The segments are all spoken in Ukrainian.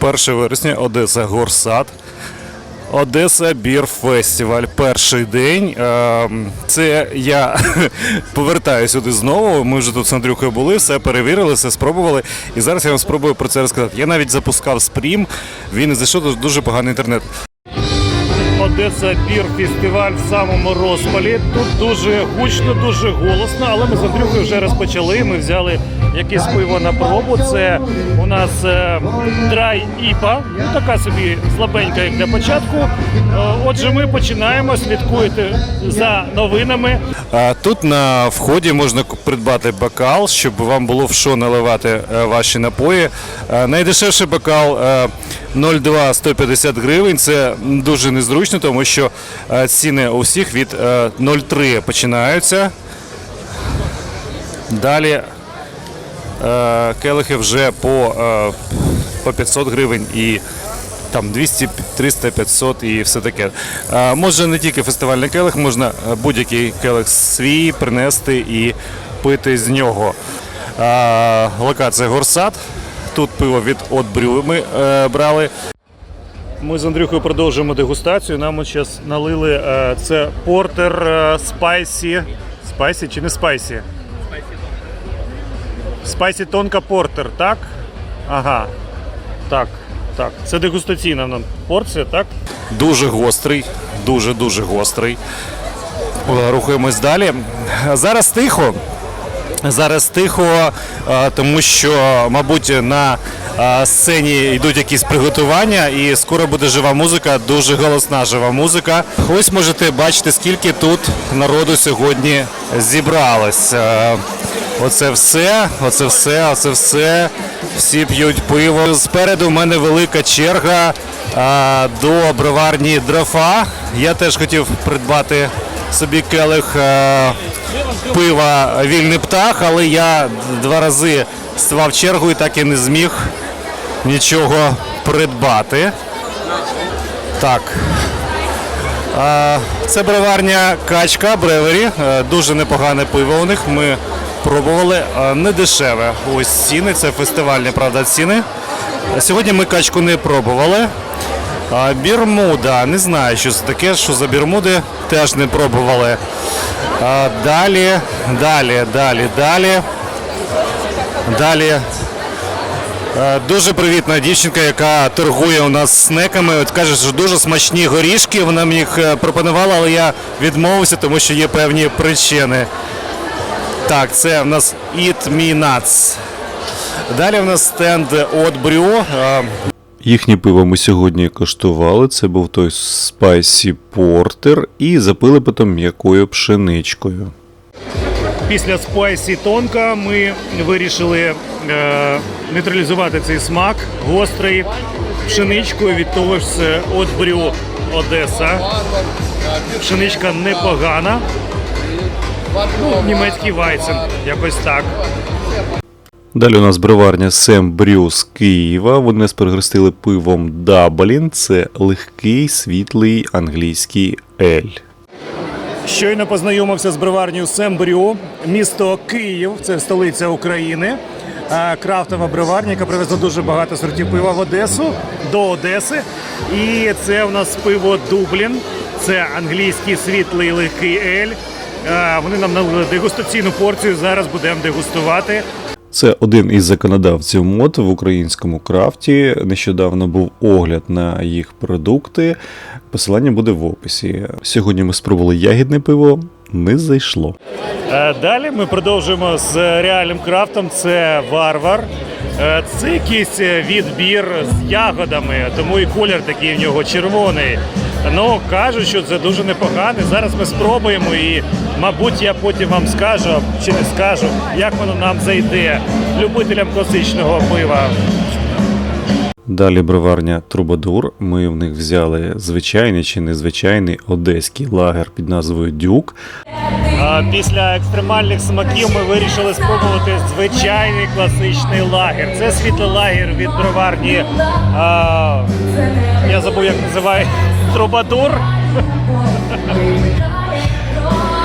1 вересня, Одеса Горсад. Одеса Бір Фестиваль. Перший день. Ем, Це я повертаю сюди знову. Ми вже тут з Андрюхою були, все перевірили, все спробували. І зараз я вам спробую про це розказати. Я навіть запускав спрім, він зайшов дуже поганий інтернет. Одеса Бір фестиваль в самому розпалі. Тут дуже гучно, дуже голосно, але ми з Андрюхою вже розпочали. Ми взяли якесь пиво на пробу. Це у нас е, драй іпа, ну така собі слабенька, як для початку. Е, Отже, ми починаємо. Слідкуйте за новинами. Тут на вході можна придбати бокал, щоб вам було в що наливати е, ваші напої. Е, Найдешевший бокал е, 0,2 150 гривень. Це дуже незручно, тому що е, ціни у всіх від е, 0,3 починаються. Далі е, келихи вже по, е, по 500 гривень там 200, 300, 500 і все таке. Може не тільки фестивальний келих, можна е, будь-який келих свій принести і пити з нього. Локація Горсад. Тут пиво від От Брю ми е, брали. Ми з Андрюхою продовжуємо дегустацію. Нам зараз налили е, це портер спайсі. Спайсі чи не спайсі? Спайсі тонка портер, так? Ага. Так, так. Це дегустаційна нам порція, так? Дуже гострий, дуже-дуже гострий. Е, Рухаємось далі. Зараз тихо. Зараз тихо, е, тому що, мабуть, на е, сцені йдуть якісь приготування, і скоро буде жива музика, дуже голосна жива музика. Ось можете бачити, скільки тут народу сьогодні зібралось. Оце все, оце все, оце все. Всі п'ють пиво. Спереду в мене велика черга а, до броварні дрофа. Я теж хотів придбати собі келих а, пива вільний птах, але я два рази ставав чергу і так і не зміг нічого придбати. Так. Це броварня Качка Бревері. Е, Дуже непогане пиво у них. Ми пробували. Е, Не дешеве. Ось ціни, це фестивальні, правда, ціни. Сьогодні ми качку не пробували. Бірмуда. Не знаю, що це таке, що за бірмуди, теж не пробували. Далі, далі, далі, далі. Далі Е, Дуже привітна дівчинка, яка торгує у нас снеками. От каже, що дуже смачні горішки. Вона мені їх е, пропонувала, але я відмовився, тому що є певні причини. Так, це в нас Eat Me Nuts. Далі в нас стенд от Брю. Е, Їхнє пиво ми сьогодні коштували. Це був той Spicy Porter і запили потім м'якою пшеничкою. Після спайсі тонка ми вирішили е, нейтралізувати цей смак гострий пшеничкою від того ж от Брю Одеса. Пшеничка непогана. Ну, німецький вайцен, якось так. Далі у нас броварня Сем Брю з Києва. Вони нас перегрестили пивом Даблін. Це легкий світлий англійський ель. Щойно познайомився з броварнею Сембрю, місто Київ, це столиця України. Крафтова броварня, яка привезла дуже багато сортів пива в Одесу до Одеси. І це у нас пиво Дублін. Це англійський світлий легкий ель. Е, Вони нам налили дегустаційну порцію. Зараз будемо дегустувати. Це один із законодавців мод в українському крафті. Нещодавно був огляд на їх продукти. Посилання буде в описі. Сьогодні ми спробували ягідне пиво. Не зайшло. Е, Далі ми продовжуємо з реальним крафтом. Це варвар. Е, Це якийсь відбір з ягодами, тому і колір такий в нього червоний. Ну кажуть, що це дуже непогано. Зараз ми спробуємо і, мабуть, я потім вам скажу чи не скажу, як воно нам зайде любителям класичного пива. Далі броварня Трубадур. Ми в них взяли звичайний чи незвичайний одеський лагер під назвою Дюк. Після екстремальних смаків ми вирішили спробувати звичайний класичний лагер. Це світлий лагер від броварні. А, я забув, як називає Трубадур.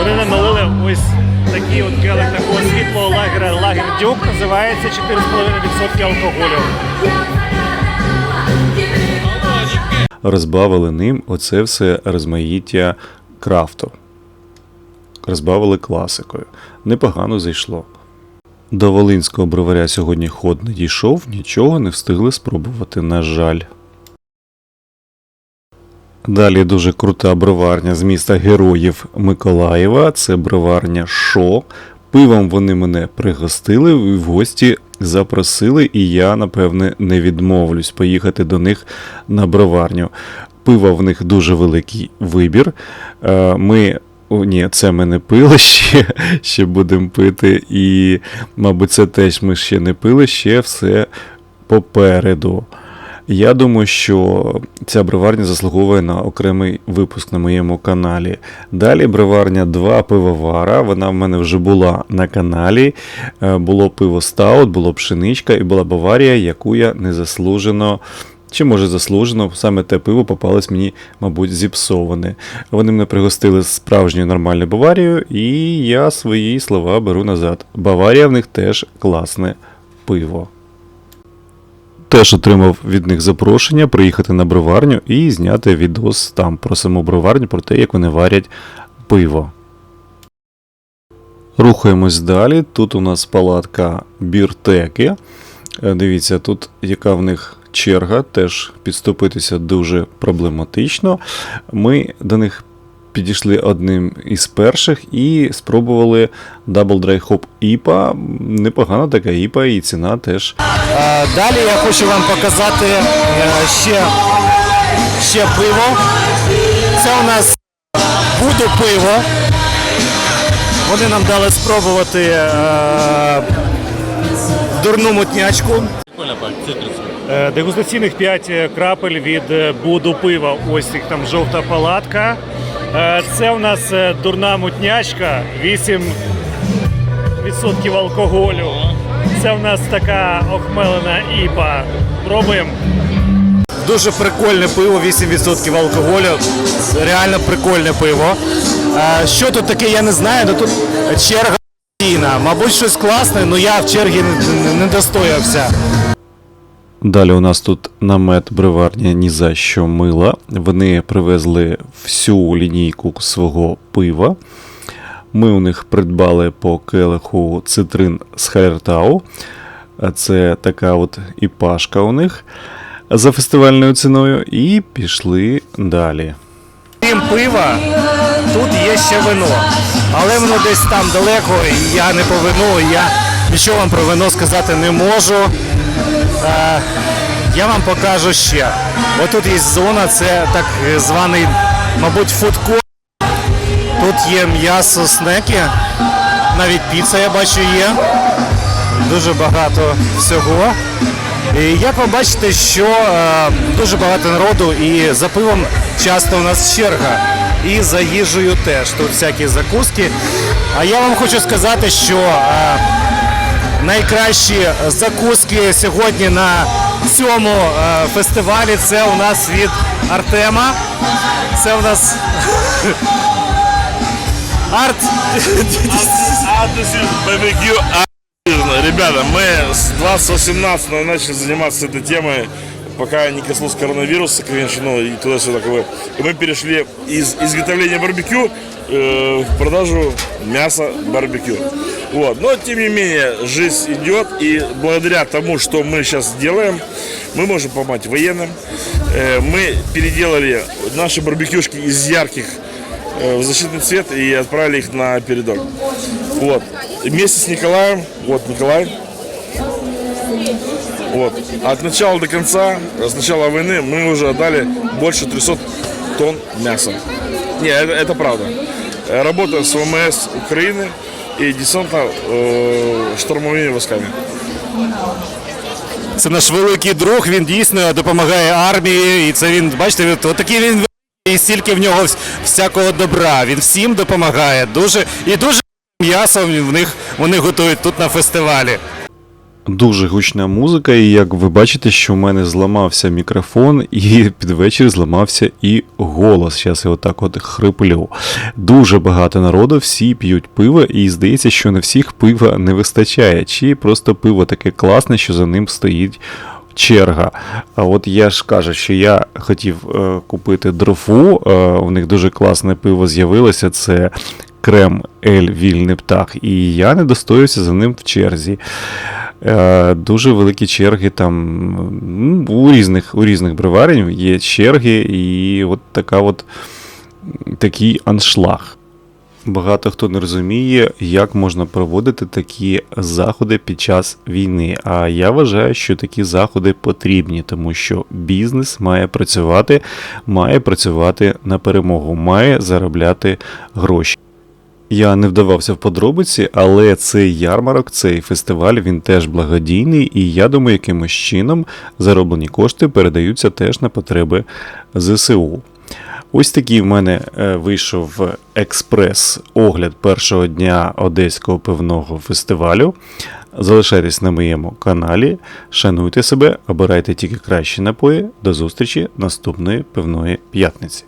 Вони нам налили ось такий от келих такого світлого лагера. Лагер Дюк називається 4,5% алкоголю. розбавили ним оце все розмаїття крафту. Розбавили класикою. Непогано зайшло. До Волинського броваря сьогодні ход не дійшов, нічого не встигли спробувати, на жаль. Далі дуже крута броварня з міста Героїв Миколаєва. Це броварня Шо. Пивом вони мене пригостили в гості запросили, і я, напевне, не відмовлюсь поїхати до них на броварню. Пива в них дуже великий вибір. Е, Ми. О, ні, це ми не пили ще, ще будемо пити. І, мабуть, це теж ми ще не пили, ще все попереду. Я думаю, що ця броварня заслуговує на окремий випуск на моєму каналі. Далі броварня 2 пивовара. Вона в мене вже була на каналі. Е, Було пиво Стаут, було пшеничка і була Баварія, яку я незаслужено. Чи може заслужено, саме те пиво попалось мені, мабуть, зіпсоване. Вони мене пригостили справжньою нормальною Баварією, і я свої слова беру назад. Баварія в них теж класне пиво. Теж отримав від них запрошення приїхати на броварню і зняти відос там про саму броварню, про те, як вони варять пиво. Рухаємось далі. Тут у нас палатка біртеки. Е, Дивіться, тут яка в них черга, теж підступитися дуже проблематично. Ми до них підійшли одним із перших і спробували Double Dry Hop IPA. Непогана така IPA, і ціна теж Далі я хочу вам показати е, ще, ще пиво. Це у нас буду пиво. Вони нам дали спробувати е, дурну мутнячку. Е, Дегустаційних 5 крапель від буду пива. Ось їх там жовта палатка. Е, Це у нас е, дурна мутнячка, 8 відсотків алкоголю. Це в нас така охмелена іпа. Пробуємо. Дуже прикольне пиво, 8% алкоголю. Реально прикольне пиво. Е, Що тут таке, я не знаю, але тут черга. Мабуть, щось класне, але я в чергі не достоявся. Далі у нас тут намет бриварня ні за що мила. Вони привезли всю лінійку свого пива. Ми у них придбали по келиху цитрин з Хайртау. Це така от і пашка у них за фестивальною ціною. І пішли далі. Крім пива, тут є ще вино. Але воно десь там далеко, і я не по я нічого вам про вино сказати не можу. Е, я вам покажу ще. Отут є зона, це так званий, мабуть, фудкорт. Тут є м'ясо, снеки, навіть піца, я бачу, є. Дуже багато всього. І як ви бачите, що е, дуже багато народу і за пивом часто у нас черга. І за їжею теж. Тут всякі закуски. А я вам хочу сказати, що е, найкращі закуски сьогодні на цьому е, фестивалі це у нас від Артема. Це у нас арт. Адрес барбекю Артизна. Ребята, мы с 2018 начали заниматься этой темой, пока не коснулся коронавируса, конечно, ну и туда-сюда. как бы. И мы перешли из изготовления барбекю э, в продажу мяса барбекю. Вот. Но, тем не менее, жизнь идет, и благодаря тому, что мы сейчас делаем, мы можем помочь военным. Э, мы переделали наши барбекюшки из ярких э, в защитный цвет и отправили их на передок. Вот. Вместе с Николаем, вот Николай, вот. От начала до конца, с начала войны, мы уже отдали больше 300 тонн мяса. Не, это, это правда. Работаем с ВМС Украины и десантно штурмовими військами. Це наш великий друг, він дійсно допомагає армії, і це він, бачите, отакий він і стільки в нього всякого добра. Він всім допомагає. Дуже і дуже м'ясо в вони готують тут на фестивалі. Дуже гучна музика, і як ви бачите, що в мене зламався мікрофон, і під вечір зламався і голос. Зараз я отак от хриплю. Дуже багато народу, всі п'ють пиво, і здається, що на всіх пива не вистачає. Чи просто пиво таке класне, що за ним стоїть черга. А от я ж кажу, що я хотів е, купити дрофу. Е, у них дуже класне пиво з'явилося. Це крем Ель Вільний птах. І я не достоюся за ним в черзі. Е, Дуже великі черги там м, у різних, у різних броварень є черги, і от така от такий аншлаг. Багато хто не розуміє, як можна проводити такі заходи під час війни. А я вважаю, що такі заходи потрібні, тому що бізнес має працювати, має працювати на перемогу, має заробляти гроші. Я не вдавався в подробиці, але цей ярмарок, цей фестиваль, він теж благодійний, і я думаю, якимось чином зароблені кошти передаються теж на потреби ЗСУ. Ось такий в мене е, вийшов експрес-огляд першого дня Одеського пивного фестивалю. Залишайтесь на моєму каналі, шануйте себе, обирайте тільки кращі напої. До зустрічі наступної пивної п'ятниці.